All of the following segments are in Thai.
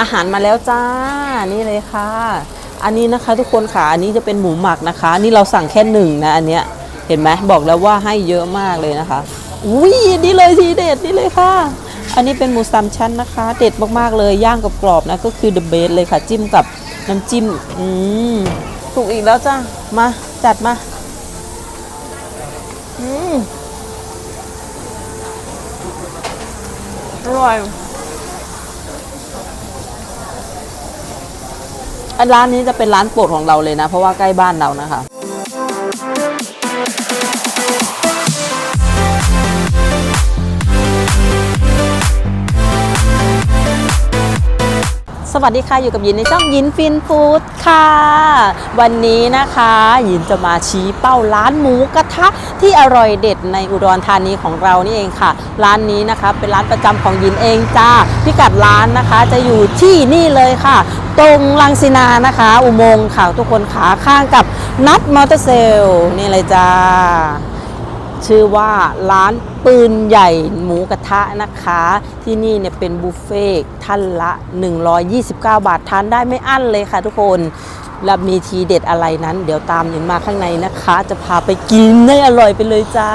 อาหารมาแล้วจ้า นี่เลยค่ะ อันนี้นะคะทุกคนค่ะ อันนี้จะเป็นหมูหมักนะคะ นี่เราสั่งแค่หนึ่งนะอันเนี้ย เห็นไหมบอกแล้วว่าให้เยอะมากเลยนะคะ อุ้ยนี่เลยทีเด็ดนี่เลยค่ะ อันนี้เป็นหมูสามชั้นนะคะ เด็ดมากๆเลยย่างกับกรอบนะก็คือ the best เลยค่ะ จิ้มกับน้ำจิ้ม อืมถูกอีกแล้วจ้ามาจัดมา อืมอร่อย อัน ร้านนี้จะเป็นร้านโปรดของเราเลยนะ เพราะว่าใกล้บ้านเรานะคะ สวัสดีค่ะอยู่กับยินในช่องยินฟินฟู้ดค่ะ วันนี้นะคะยินจะมาชี้เป้าร้านหมูกระทะที่อร่อยเด็ดในอุดรธานีของเรานี่เองค่ะ ร้านนี้นะคะเป็นร้านประจำของยินเองจ้าพิกัดร้านนะคะจะอยู่ที่นี่เลยค่ะ ตรงลังสินานะคะ อุโมงค์ค่ะทุกคนขาข้างกับนัดมอเตอร์เซลนี่เลยจ้า ชื่อว่าร้านปืนใหญ่หมูกระทะนะคะ ที่นี่เนี่ยเป็นบุฟเฟ่ท่านละ 129 บาททานได้ไม่อั้นเลยค่ะทุกคนและมีทีเด็ดอะไรนั้น เดี๋ยวตามหญิงมาข้างในนะคะ จะพาไปกินให้อร่อยไปเลยจ้า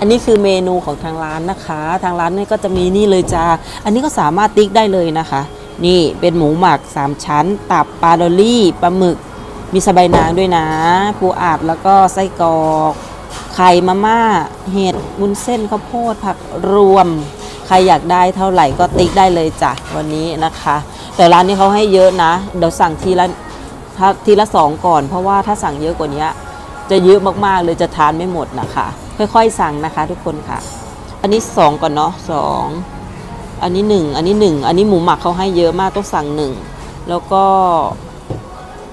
อันนี้คือเมนูของทางร้านนะคะ ทางร้านนี่ก็จะมีนี่เลยจ้า อันนี้ก็สามารถติ๊กได้เลยนะคะ นี่เป็นหมูหมัก 3 ชั้น ตับปลาดอลลี่ปลาหมึก มีสะใบายนางด้วยนะ ปูอัดแล้วก็ไส้กรอกไข่มาม่า เห็ดวุ้นเส้นข้าวโพดผักรวม ใครอยากได้เท่าไหร่ก็ติ๊กได้เลยจ้ะวันนี้นะคะ แต่ร้านนี้เขาให้เยอะนะ เดี๋ยวสั่งทีละทีละสองก่อน เพราะว่าถ้าสั่งเยอะกว่านี้ จะเยอะมากๆเลยจะทานไม่หมดนะคะ ค่อยๆสั่งนะคะ ทุกคนค่ะ อันนี้สองก่อนเนาะสองอันนี้หนึ่งอันนี้หนึ่งอันนี้หมูหมักเขาให้เยอะมากต้องสั่งหนึ่งแล้วก็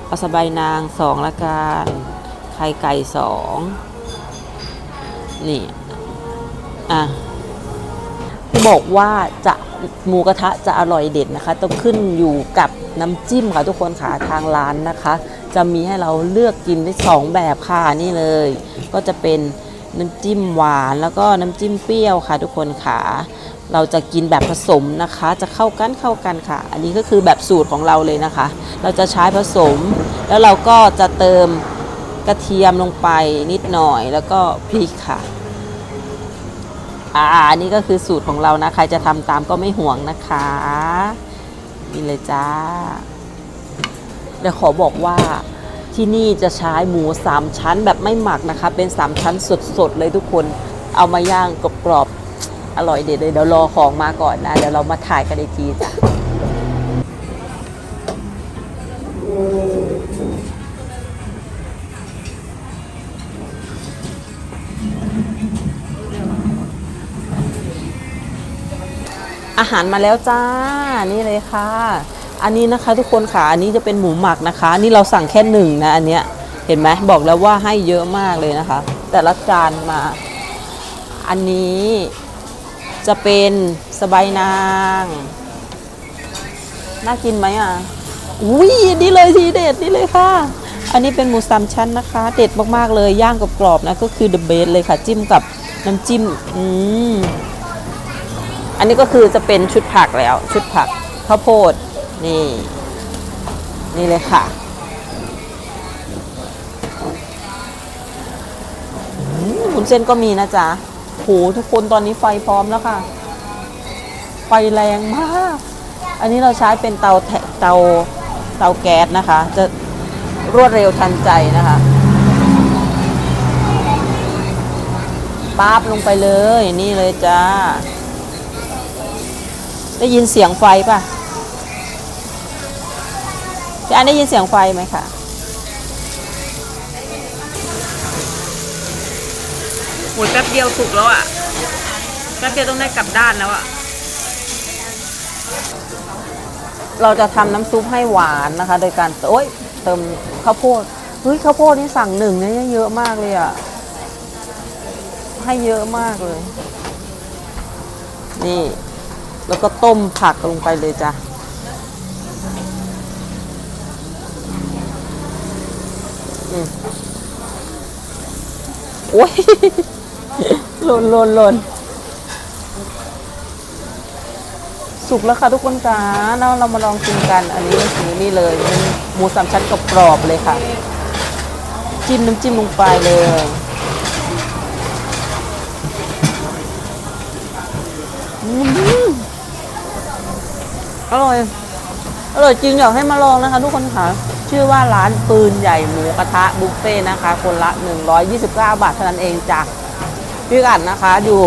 ปลาสบายนางสองละกันไข่ไก่สองนี่อะที่บอกว่าจะหมูกระทะจะอร่อยเด็ดนะคะ ต้องขึ้นอยู่กับน้ำจิ้มค่ะทุกคนค่ะทางร้านนะคะ จะมีให้เราเลือกกินได้สองแบบค่ะนี่เลย ก็จะเป็นน้ำจิ้มหวานแล้วก็น้ำจิ้มเปรี้ยวค่ะ ทุกคนค่ะเราจะกินแบบผสมนะคะ จะเข้ากันเข้ากันค่ะ อันนี้ก็คือแบบสูตรของเราเลยนะคะ เราจะใช้ผสม แล้วเราก็จะเติมกระเทียมลงไปนิดหน่อยแล้วก็พริกค่ะอ่าอันนี้ก็คือสูตรของเรานะใครจะทำตามก็ไม่ห่วงนะคะนี่เลยจ้า เดี๋ยวขอบอกว่าที่นี่จะใช้หมูสามชั้นแบบไม่หมักนะคะ เป็นสามชั้นสดๆเลยทุกคนเอามาย่างกรอบๆอร่อยเด็ดเลยเดี๋ยวรอของมาก่อนนะ เดี๋ยวเรามาถ่ายกันอีกทีจ้ะอาหารมาแล้วจ้า นี่เลยค่ะ อันนี้นะคะทุกคนค่ะ อันนี้จะเป็นหมูหมักนะคะ นี่เราสั่งแค่หนึ่งนะอันเนี้ย เห็นไหมบอกแล้วว่าให้เยอะมากเลยนะคะ แต่ละจานมา อันนี้จะเป็นสบายนาง น่ากินไหมอะ อุ้ยนี่เลยทีเด็ดนี่เลยค่ะ อันนี้เป็นหมูสามชั้นนะคะ เด็ดมากๆเลย ย่างกับกรอบนะ ก็คือ the best เลยค่ะ จิ้มกับน้ำจิ้ม อืม อันนี้ก็คือจะเป็นชุดผักแล้ว ชุดผักข้าวโพด นี่ นี่เลยค่ะอืมวุ้นเส้นก็มีนะจ๊ะโหทุกคนตอนนี้ไฟพร้อมแล้วค่ะ ไฟแรงมาก อันนี้เราใช้เป็นเตาเตาเตาแก๊สนะคะ จะรวดเร็วทันใจนะคะปั๊บลงไปเลย นี่เลยจ้า ได้ยินเสียงไฟป่ะ อันได้ยินเสียงไฟไหมคะโหแป๊บเดียวสุกแล้วอะแป๊บเดียวต้องได้กลับด้านแล้วอะ เราจะทำน้ำซุปให้หวานนะคะ โดยการโอ้ยเติมข้าวโพดเฮ้ยข้าวโพดนี่สั่งหนึ่งเนี่ยเยอะมากเลยอะ ให้เยอะมากเลย นี่ แล้วก็ต้มผักลงไปเลยจ้ะ อืม โอ้ยหล่นหล่นหล่นสุกแล้วค่ะทุกคนจ้าแล้วเรามาลองกินกัน อันนี้ก็คือนี่เลยเป็นหมูสามชั้นกรอบๆเลยค่ะ จิ้มน้ำจิ้มลงไปเลยอืมอร่อย อร่อยจริงอยากให้มาลองนะคะทุกคนค่ะ ชื่อว่าร้านปืนใหญ่หมูกระทะบุฟเฟ่นะคะ คนละ 129 บาทเท่านั้นเองจ้ะพี่กัดนะคะอยู่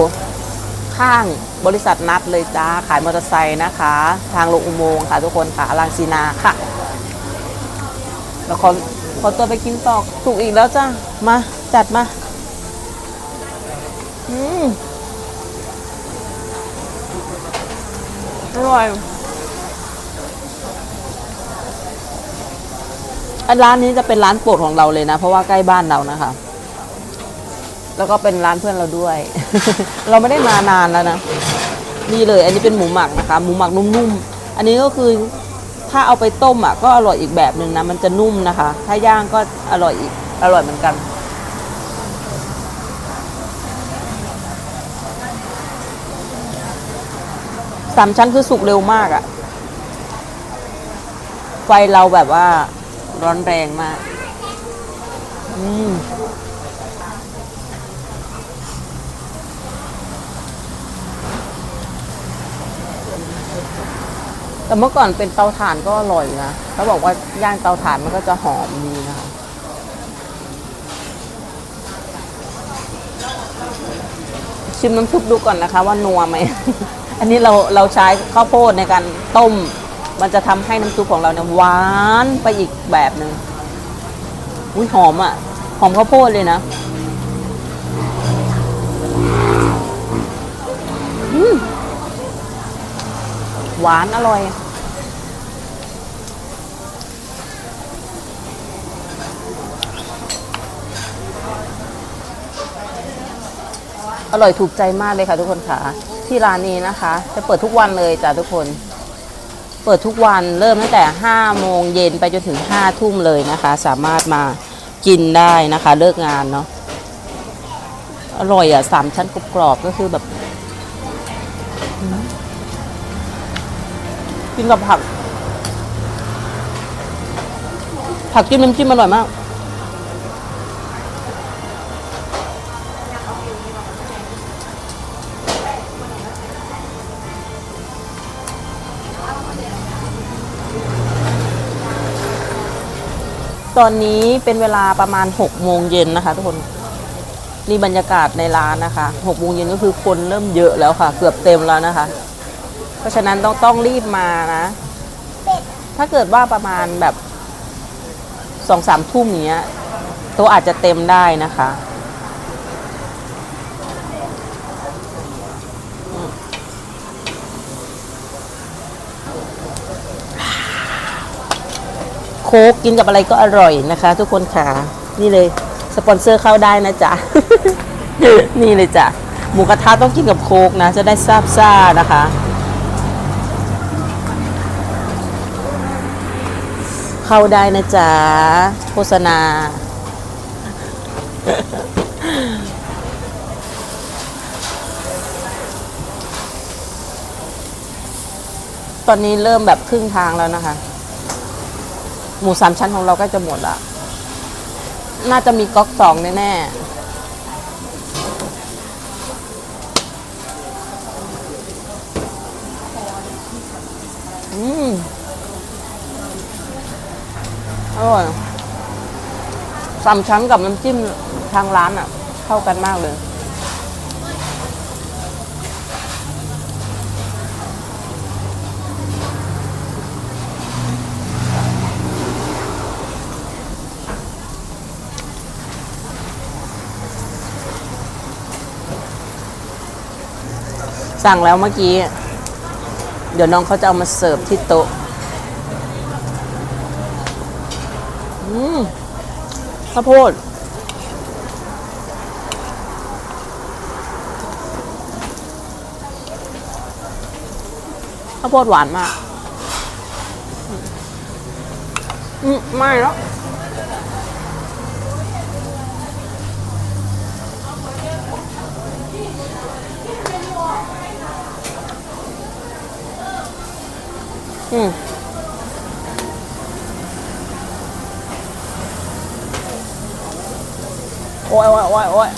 ข้างบริษัทนัดเลยจ้า ขายมอเตอร์ไซค์นะคะ ทางลงอุโมงค์ค่ะทุกคนค่ะอลังซีนาค่ะ แล้วขอขอตัวไปกินต่อถูกอีกแล้วจ้ามาจัดมา อืมอร่อย อัน ร้านนี้จะเป็นร้านโปรดของเราเลยนะ เพราะว่าใกล้บ้านเรานะคะ แล้วก็เป็นร้านเพื่อนเราด้วย เราไม่ได้มานานแล้วนะนี่เลย อันนี้เป็นหมูหมักนะคะ หมูหมักนุ่มๆ อันนี้ก็คือถ้าเอาไปต้มอะก็อร่อยอีกแบบหนึ่งนะ มันจะนุ่มนะคะ ถ้าย่างก็อร่อยอีก อร่อยเหมือนกัน สามชั้นคือสุกเร็วมากอะ ไฟเราแบบว่า ร้อนแรงมาก อืมแต่เมื่อก่อนเป็นเตาถ่านก็อร่อยนะเขาบอกว่าย่างเตาถ่านมันก็จะหอมดีนะคะชิมน้ำซุปดูก่อนนะคะว่านัวไหม อันนี้เราเราใช้ข้าวโพดในการต้ม มันจะทำให้น้ำซุปของเราเนี่ยหวานไปอีกแบบหนึ่งอุ้ยหอมอะ่ะ หอมข้าวโพดเลยนะอืมหวานอร่อย อร่อยถูกใจมากเลยค่ะทุกคนค่ะ ที่ร้านนี้นะคะ จะเปิดทุกวันเลยจ้ะทุกคน เปิดทุกวันเริ่มตั้งแต่ 5 โมงเย็นไปจนถึง 5 ทุ่มเลยนะคะ สามารถมากินได้นะคะ เลิกงานเนาะอร่อยอะสามชั้นกรอบก็คือแบบ กินกับผัก ผักจิ้มน้ำจิ้มอร่อยมาก ตอนนี้เป็นเวลาประมาณ6โมงเย็นนะคะทุกคนนี่บรรยากาศในร้านนะคะ6โมงเย็นก็คือคนเริ่มเยอะแล้วค่ะ เกือบเต็มแล้วนะคะ เพราะฉะนั้นต้องต้องรีบมานะ ถ้าเกิดว่าประมาณแบบสองสามทุ่มเนี้ยโต๊ะอาจจะเต็มได้นะคะ โค้กกินกับอะไรก็อร่อยนะคะ ทุกคนค่ะ นี่เลยสปอนเซอร์เข้าได้นะจ๊ะ นี่เลยจ้ะ หมูกระทะต้องกินกับโค้กนะ จะได้ซาบซ่านะคะ เข้าได้นะจ๊ะ โฆษณา ตอนนี้เริ่มแบบครึ่งทางแล้วนะคะ หมูสามชั้นของเราก็จะหมดละน่าจะมีก๊อกสองแน่ๆ อืม อร่อยสามชั้นกับน้ำจิ้มทางร้านอะ เข้ากันมากเลย สั่งแล้วเมื่อกี้ เดี๋ยวน้องเขาจะเอามาเสิร์ฟที่โต๊ะอืมข้าวโพดข้าวโพดหวานมาก อืม ไม่แล้ว อืมโอ้ยโอ้ยโอ้ยโอ้ย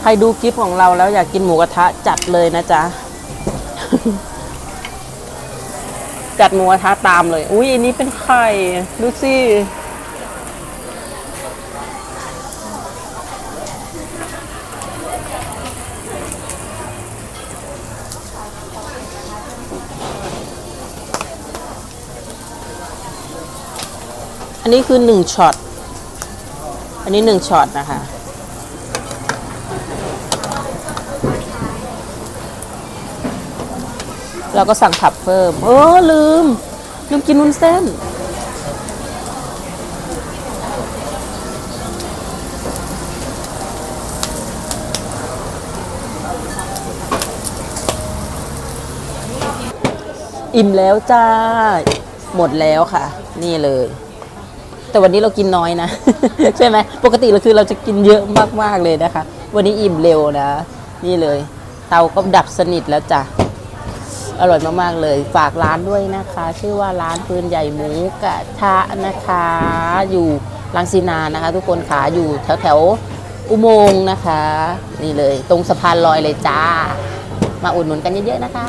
ใครดูคลิปของเราแล้วอยากกินหมูกระทะจัดเลยนะจ๊ะ จัดหมูกระทะตามเลย อุ้ยอันนี้เป็นไข่ ดูสิ อันนี้คือหนึ่งช็อต อันนี้หนึ่งช็อตนะคะ เราก็สั่งผักเพิ่มเออลืม ลืมกินวุ้นเส้น อิ่มแล้วจ้า หมดแล้วค่ะ นี่เลย แต่วันนี้เรากินน้อยนะ ใช่ไหมปกติเราคือเราจะกินเยอะมากๆเลยนะคะ วันนี้อิ่มเร็วนะ นี่เลย เตาก็ดับสนิทแล้วจ้ะอร่อยมากๆเลย ฝากร้านด้วยนะคะ ชื่อว่าร้านปืนใหญ่หมูกระทะนะคะ อยู่ลังสีนานะคะ ทุกคนขาอยู่แถวแถวๆอุโมงค์นะคะ นี่เลย ตรงสะพานลอยเลยจ้า มาอุดหนุนกันเยอะๆนะคะ